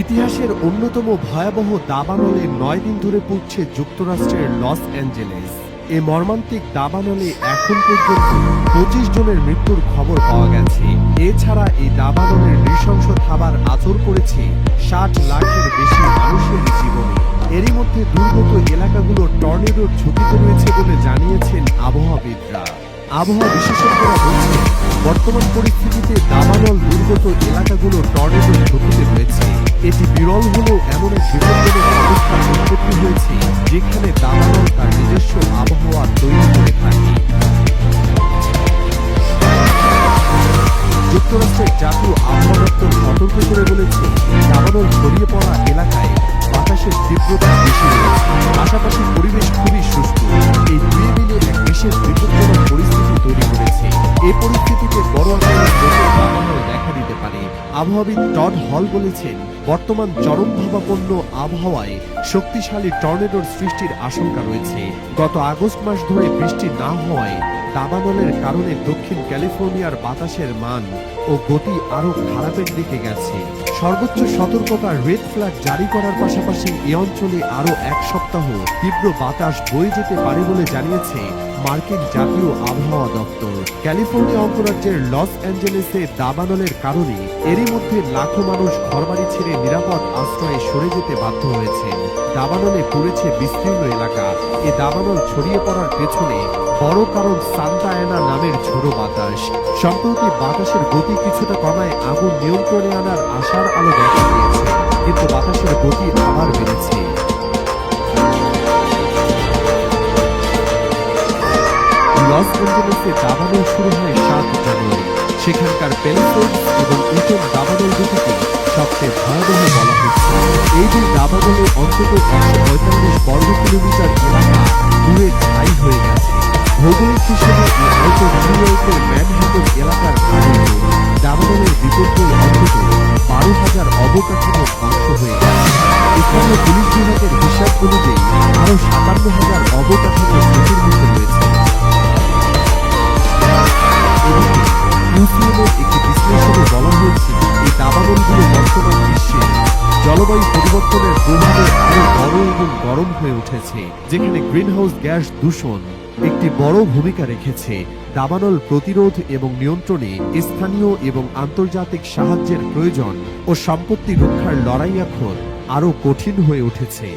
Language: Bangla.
ইতিহাসের অন্যতম ভয়াবহ দাবানলে নয় দিন ধরে পুড়ছে যুক্তরাষ্ট্রের লস অ্যাঞ্জেলেস। এ মর্মান্তিক দাবানলে এখন পর্যন্ত পঁচিশ জনের মৃত্যুর খবর পাওয়া গেছে। এছাড়া এই দাবানলের নৃশংস থাবার আচর করেছে ষাট লাখের বেশি মানুষের জীবনে। এরই মধ্যে দুর্গত এলাকাগুলো টর্নেডোর ঝুঁকিতে রয়েছে বলে জানিয়েছেন আবহাওয়াবিদরা। আবহাওয়া বিশেষজ্ঞরা বলছেন, বর্তমান পরিস্থিতিতে দাবানল দুর্গত এলাকাগুলো টর্নেডোর ঝুঁকিতে রয়েছে। বিরল হলেও এমন এক বিপজ্জনক অবস্থার উৎপত্তি হয়েছে যেখানে দাবানল তার নিজস্ব আবহাওয়া তৈরি করে থাকে। যুক্তরাষ্ট্রের জাতীয় আবহাওয়া দপ্তর সতর্ক করে বলেছে, দাবানল ছড়িয়ে পড়া এলাকায় বাতাসের তীব্রতা বেশি পাশাপাশি পরিবেশ খুবই সুস্থ। এই দুই মিলে এক বিশেষ বিপজ্জনক পরিস্থিতি তৈরি করেছে। এই পরিস্থিতিতে বড় আকারের দেখা দিতে পারে। আবহাওয়াবিদ টড হল বলেছেন বর্তমান চরমভাবাপন্ন আবহাওয়ায় শক্তিশালী টর্নেডোর সৃষ্টির আশঙ্কা রয়েছে। গত আগস্ট মাস ধরে বৃষ্টি না হওয়ায় দাবানলের কারণে দক্ষিণ ক্যালিফোর্নিয়ার বাতাসের মান ও গতি আরও খারাপের দিকে গেছে। সর্বোচ্চ সতর্কতা রেড ফ্ল্যাগ জারি করার পাশাপাশি এ অঞ্চলে আরও এক সপ্তাহ তীব্র বাতাস বয়ে যেতে পারে বলে জানিয়েছে মার্কিন জাতীয় আবহাওয়া দপ্তর। ক্যালিফোর্নিয়া অঙ্গরাজ্যের লস অ্যাঞ্জেলেসে দাবানলের কারণে এরই মধ্যে লাখো মানুষ ঘরবাড়ি ছেড়ে নিরাপদ আশ্রয়ে সরে যেতে বাধ্য হয়েছে দাবানলে পড়েছে বিস্তীর্ণ এলাকা। এ দাবানল ছড়িয়ে পড়ার পেছনে বড় কারণ সান্তা অ্যানা নামের ঝোড়ো বাতাস। সম্প্রতি বাতাসের গতি কিছুটা কমায় আগুন নিয়ন্ত্রণে আনার আশার আলো দেখা দিয়েছে। কিন্তু বাতাসের গতি আবার বেড়েছে। লস অ্যাঞ্জেলেসে দাবানল শুরু হয় সাত জানুয়ারি। সেখানকার পেলিসোড এবং ইটন দাবানল দুটিকে সবচেয়ে ভয়াবহ বলা হচ্ছে। এই দুই দাবানলে অন্তত একশো পঁয়তাল্লিশ বর্গ কিলোমিটার ভৌগোলিক হিসেবে এই আয়তন নিউ ইয়র্কের ম্যানহাটন এলাকার আয়তন দাবানলের বিপর্যয় অন্তত বারো হাজার অবকাঠামো ধ্বংস হয়ে গেছে স্থানীয় পুলিশ বিভাগের হিসাব অনুযায়ী আরও সাতান্ন হাজার অবকাঠামো বলা হয়েছে এই জলবায়ু পরিবর্তনের প্রভাবে এবং গরম হয়ে উঠেছে যেখানে গ্রিনহাউস গ্যাস দূষণ একটি বড় ভূমিকা রেখেছে দাবানল প্রতিরোধ এবং নিয়ন্ত্রণে স্থানীয় এবং আন্তর্জাতিক সাহায্যের প্রয়োজন ও সম্পত্তি রক্ষার লড়াই এখন আরও কঠিন হয়ে উঠেছে।